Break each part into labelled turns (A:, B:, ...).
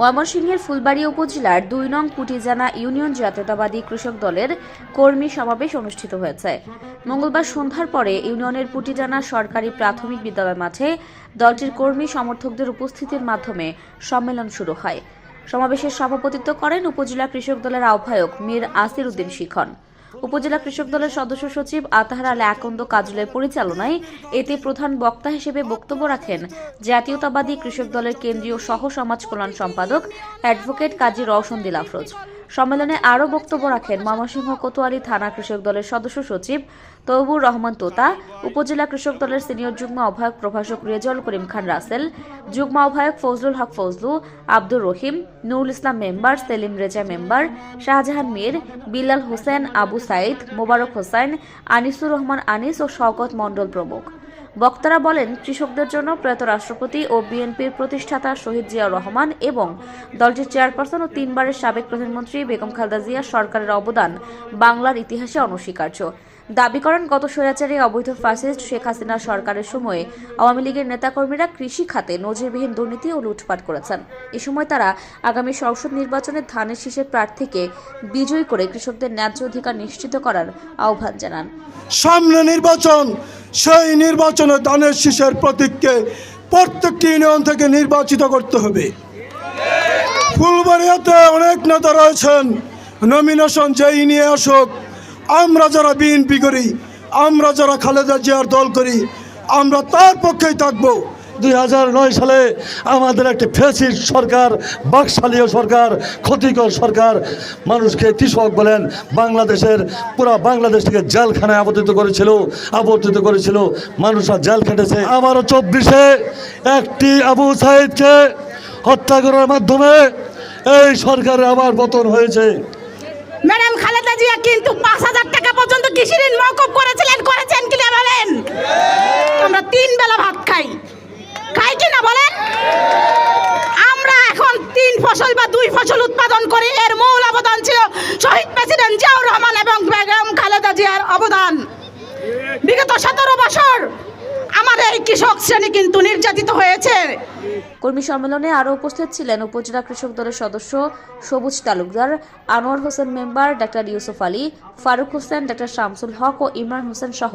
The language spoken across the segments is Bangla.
A: ময়মনসিংহের ফুলবাড়ী উপজেলার দুই নং কুটিজানা ইউনিয়ন জাতীয়তাবাদী কৃষক দলের কর্মী সমাবেশ অনুষ্ঠিত হয়েছে। মঙ্গলবার সন্ধ্যার পরে ইউনিয়নের পুটিজানা সরকারি প্রাথমিক বিদ্যালয় মাঠে দলটির কর্মী সমর্থকদের উপস্থিতির মাধ্যমে সম্মেলন শুরু হয়। সমাবেশের সভাপতিত্ব করেন উপজেলা কৃষক দলের আহ্বায়ক মীর আসির উদ্দিন শিখন। উপজেলা কৃষক দলের সদস্য সচিব আতাহার আলী আকন্দ কাজলের পরিচালনায় এতে প্রধান বক্তা হিসেবে বক্তব্য রাখেন জাতীয়তাবাদী কৃষক দলের কেন্দ্রীয় সহ সমাজ কল্যাণ সম্পাদক অ্যাডভোকেট কাজী রওশন দিল আফরোজ সম্মেলনে আরও বক্তব্য রাখেন ময়মনসিংহ কোতোয়ালি থানা কৃষক দলের সদস্য সচিব তৌবুর রহমান তোতা, উপজেলা কৃষক দলের সিনিয়র যুগ্ম আহ্বায়ক প্রভাষক রেজল করিম খান রাসেল, যুগ্ম আহ্বায়ক ফজলুল হক ফজলু, আব্দুর রহিম, নুরুল ইসলাম মেম্বার সেলিম রেজা মেম্বার, শাহজাহান মীর, বিলাল হোসেন আবু সাইদ মোবারক হোসেন, আনিসুর রহমান আনিস ও শওকত মণ্ডল প্রমুখ। বক্তারা বলেন, কৃষকদের জন্য প্রয়াত রাষ্ট্রপতি ও বিএনপির প্রতিষ্ঠাতা শহীদ জিয়াউর রহমান এবং দলটির চেয়ারপারসন ও তিনবারের সাবেক প্রধানমন্ত্রী বেগম খালেদা জিয়া সরকারের অবদান বাংলার ইতিহাসে অনস্বীকার্য। দাবি করেন, গত স্বৈরাচারী অবৈধ ফাসিস্ট শেখ হাসিনা সরকারের সময়ে আওয়ামী লীগের নেতাকর্মীরা কৃষি খাতে নজিরবিহীন দুর্নীতি ও লুটপাট করেছেন। এ সময় তারা আগামী সংসদ নির্বাচনে ধানের শীষের প্রার্থীকে বিজয়ী করে কৃষকদের ন্যায্য অধিকার নিশ্চিত করার আহ্বান জানান।
B: সামনে নির্বাচন সেই নির্বাচনে দানের শীষের প্রতীককে প্রত্যেকটি ইউনিয়ন থেকে নির্বাচিত করতে হবে। ফুলবাড়িয়াতে অনেক নেতা রয়েছেন। নমিনেশন যেই নিয়ে আসুক, আমরা যারা বিএনপি করি, আমরা যারা খালেদা জিয়ার দল করি, আমরা তার পক্ষেই থাকব।
C: দু হাজার নয় সালে আমাদের একটি ফেসিস সরকার, বাকশালীয় সরকার, ক্ষতিকর সরকার মানুষকে কৃষক বলেন, বাংলাদেশের পুরো বাংলাদেশ থেকে জেলখানায় আবর্তিত করেছিল আবর্তিত করেছিল। মানুষরা জেল খেটেছে। আবারও চব্বিশে একটি আবু সাইদকে হত্যা করার মাধ্যমে এই সরকারের আবার পতন হয়েছে।
D: ম্যাডাম খালেদা জিয়া কিন্তু পাঁচ হাজার টাকা পর্যন্ত কৃষি বা দুই ফসল উৎপাদন করি, এর মূল অবদান ছিল শহীদ প্রেসিডেন্ট জিয়াউর রহমান এবং বেগম খালেদা জিয়ার অবদান। বিগত সতেরো বছর আমাদের এই কৃষক শ্রেণি কিন্তু নির্যাতিত হয়েছে।
A: কর্মী সম্মেলনে আরও উপস্থিত ছিলেন উপজেলা কৃষক দলের সদস্য Sabuj Talukdar, Anwar Hossain member doctor Yusuf Ali, Faruk Hossain, doctor Shamsul Haque ও ইমরান হোসেন সহ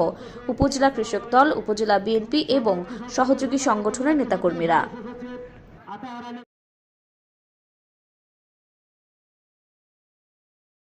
A: উপজেলা কৃষক দল, উপজেলা বিএনপি এবং সহযোগী সংগঠনের নেতাকর্মীরা।